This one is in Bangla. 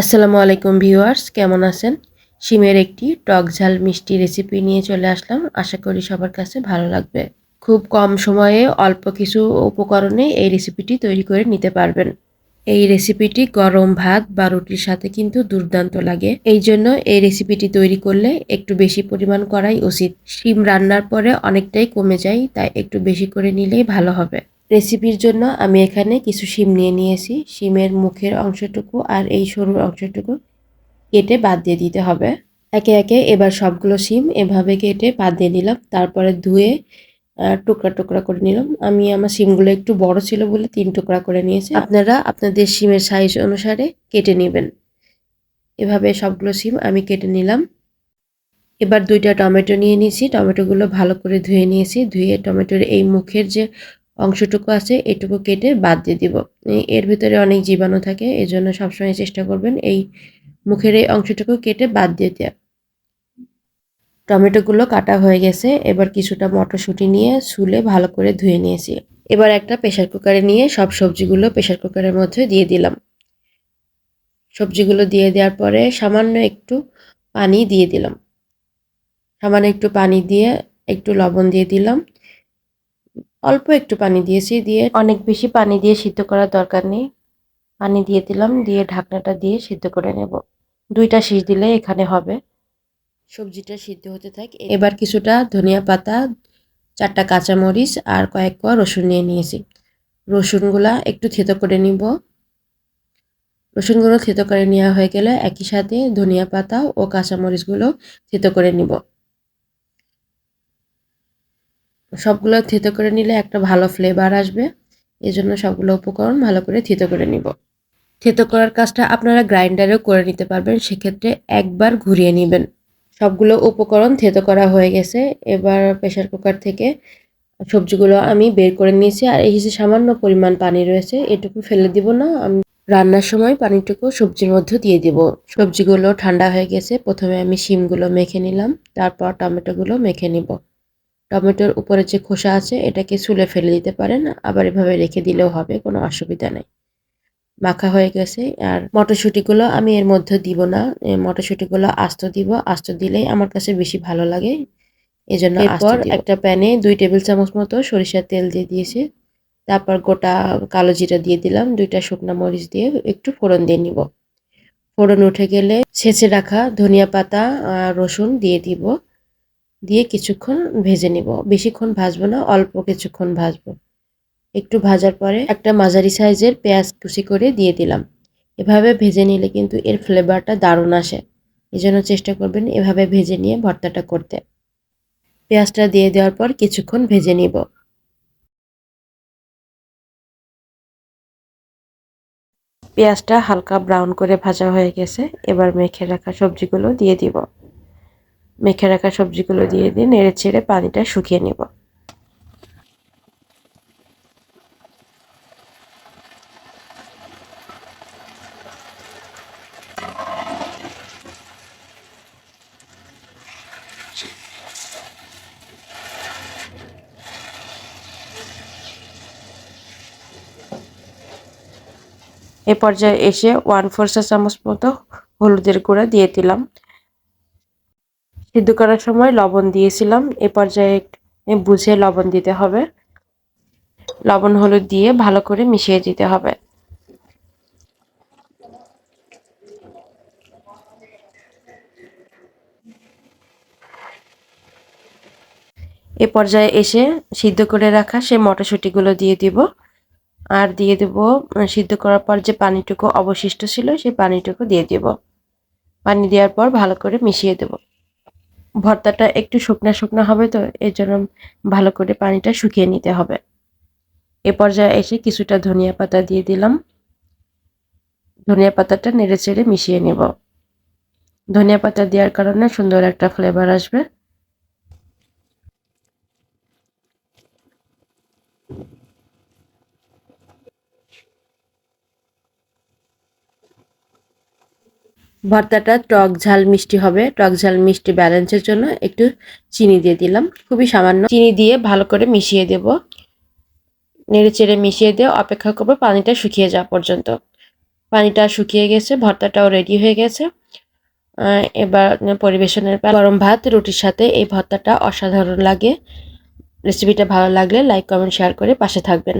আসসালামু আলাইকুম ভিউয়ার্স, কেমন আছেন? শিমের একটি টক ঝাল মিষ্টি রেসিপি নিয়ে চলে আসলাম। আশা করি সবার কাছে ভালো লাগবে। খুব কম সময়ে অল্প কিছু উপকরণে এই রেসিপিটি তৈরি করে নিতে পারবেন। এই রেসিপিটি গরম ভাত বা রুটির সাথে কিন্তু দুর্দান্ত লাগে। এই জন্য এই রেসিপিটি তৈরি করলে একটু বেশি পরিমাণ করাই উচিত। শিম রান্নার পরে অনেকটাই কমে যায়, তাই একটু বেশি করে নিলেই ভালো হবে। রেসিপির জন্য আমি এখানে কিছু শিম নিয়ে নিয়েছি। শিমের মুখের অংশটুকু আর এই সরুর অংশটুকু কেটে বাদ দিয়ে দিতে হবে। একে একে এবার সবগুলো শিম এভাবে কেটে বাদ দিয়ে নিলাম তারপরে ধুয়ে টুকরা টুকরা করে নিলাম। আমি আমার শিমগুলো একটু বড় ছিল বলে তিন টুকরা করে নিয়েছি। আপনারা আপনাদের শিমের সাইজ অনুসারে কেটে নেবেন। এভাবে সবগুলো শিম আমি কেটে নিলাম। এবার দুইটা টমেটো নিয়ে নিয়েছি। টমেটোগুলো ভালো করে ধুয়ে নিয়েছি। ধুয়ে টমেটোর এই মুখের যে অংশটুকু আছে, এটুকু কেটে বাদ দিয়ে দিব। এর ভিতরে অনেক জীবাণু থাকে, এজন্য সবসময় চেষ্টা করবেন এই মুখের এই অংশটুকু কেটে বাদ দিয়ে দেওয়া টমেটোগুলো কাটা হয়ে গেছে, এবার কিছুটা মটরশুঁটি নিয়ে শুলে ভালো করে ধুয়ে নিয়েছি। এবার একটা প্রেশার কুকারে নিয়ে সব সবজিগুলো প্রেশার কুকারের মধ্যে দিয়ে দিলাম। সবজিগুলো দিয়ে দেওয়ার পরে সামান্য একটু পানি দিয়ে দিলাম। সামান্য একটু পানি দিয়ে একটু লবণ দিয়ে দিলাম। অল্প একটু পানি দিয়েছি দিয়ে অনেক বেশি পানি দিয়ে সিদ্ধ করার দরকার নেই। পানি দিয়ে দিলাম দিয়ে ঢাকনাটা দিয়ে সিদ্ধ করে নেব। দুইটা শীষ দিলে এখানে হবে। সবজিটা সিদ্ধ হতে থাকে। এবার কিছুটা ধনিয়া পাতা চারটা কাঁচামরিচ আর কয়েক কোয়া রসুন নিয়ে নিয়েছি। রসুনগুলা একটু থেতো করে নিব। রসুনগুলো থেতো করে নেওয়া হয়ে গেলে একই সাথে ধনিয়া পাতা ও কাঁচামরিচগুলো থেতো করে নিব। সবগুলো থেতো করে নিলে একটা ভালো ফ্লেভার আসবে। এই জন্য সবগুলো উপকরণ ভালো করে থেতো করে নিব। থেতো করার কাজটা আপনারা গ্রাইন্ডারেও করে নিতে পারবেন, সেক্ষেত্রে একবার ঘুরিয়ে নেবেন। সবগুলো উপকরণ থেতো করা হয়ে গেছে। এবার প্রেশার কুকার থেকে সবজিগুলো আমি বের করে নিয়েছি আর এই যে সামান্য পরিমাণ পানি রয়েছে, এটুকু ফেলে দিব না। আমি রান্নার সময় পানিটুকু সবজির মধ্যে দিয়ে দিব। সবজিগুলো ঠান্ডা হয়ে গেছে, প্রথমে আমি শিমগুলো মেখে নিলাম, তারপর টমেটোগুলো মেখে নিব। টমেটোর উপরে যে খোসা আছে এটাকে চুলে ফেলে দিতে পারেন। আবার এভাবে রেখে দিলেও হবে কোনো অসুবিধা নেই। মাখা হয়ে গেছে। আর মটরশুঁটিগুলো আমি এর মধ্যে দিব না। মটরশুঁটিগুলো আস্ত দিব। আস্ত দিলেই আমার কাছে বেশি ভালো লাগে। এই জন্য এরপর একটা প্যানে দুই টেবিল চামচ মতো সরিষার তেল দিয়ে দিয়েছি। তারপর গোটা কালো জিরা দিয়ে দিলাম। দুইটা শুকনো মরিচ দিয়ে একটু ফোড়ন দিয়ে নিব। ফোড়ন উঠে গেলে ছেঁচে রাখা ধনিয়া পাতা রসুন দিয়ে দিব। দিয়ে কিছুক্ষণ ভেজে নিব। বেশিক্ষণ ভাজবো না, অল্প কিছুক্ষণ ভাজবো। একটু ভাজার পরে একটা মাঝারি সাইজের পেঁয়াজ কুচি করে দিয়ে দিলাম। এভাবে ভেজে নিলে কিন্তু এর ফ্লেভারটা দারুণ আসে। এই জন্য চেষ্টা করবেন এভাবে ভেজে নিয়ে ভর্তাটা করতে। পেঁয়াজটা দিয়ে দেওয়ার পর কিছুক্ষণ ভেজে নিব। পেঁয়াজটা হালকা ব্রাউন করে ভাজা হয়ে গেছে। এবার মেখে রাখা সবজিগুলো দিয়ে দিব। মেখে রাখা সবজিগুলো দিয়ে দিয়ে নেড়ে ছেড়ে পানিটা শুকিয়ে নেব। এ পর্যায়ে এসে ওয়ান ফোর চা চামচ মতো হলুদের গুঁড়া দিয়ে দিলাম। সিদ্ধ করার সময় লবণ দিয়েছিলাম। এ পর্যায়ে বুঝে লবণ দিতে হবে। লবণ হলুদ দিয়ে ভালো করে মিশিয়ে দিতে হবে। এ পর্যায়ে এসে সিদ্ধ করে রাখা সে মটরশুঁটিগুলো দিয়ে দিব। আর দিয়ে দেব সিদ্ধ করার পর যে পানিটুকু অবশিষ্ট ছিল, সেই পানিটুকু দিয়ে দিব। পানি দেওয়ার পর ভালো করে মিশিয়ে দেবো। ভর্তাটা একটু শুকনা শুকনা হবে তো, এর জন্য ভালো করে পানিটা শুকিয়ে নিতে হবে। এ পর্যায়ে এসে কিছুটা ধনিয়া পাতা দিয়ে দিলাম। ধনিয়া পাতাটা নেড়ে চেড়ে মিশিয়ে নেব। ধনিয়া পাতা দেওয়ার কারণে সুন্দর একটা ফ্লেভার আসবে। ভর্তাটা টক ঝাল মিষ্টি হবে। টক ঝাল মিষ্টি ব্যালেন্সের জন্য একটু চিনি দিয়ে দিলাম। খুবই সামান্য চিনি দিয়ে ভালো করে মিশিয়ে দেব। নেড়ে চেড়ে মিশিয়ে দিয়ে অপেক্ষা করব পানিটা শুকিয়ে যাওয়া পর্যন্ত। পানিটা শুকিয়ে গেছে, ভর্তাটাও রেডি হয়ে গেছে। এবার পরিবেশনের। গরম ভাত, রুটির সাথে এই ভর্তাটা অসাধারণ লাগে। রেসিপিটা ভালো লাগলে লাইক কমেন্ট শেয়ার করে পাশে থাকবেন।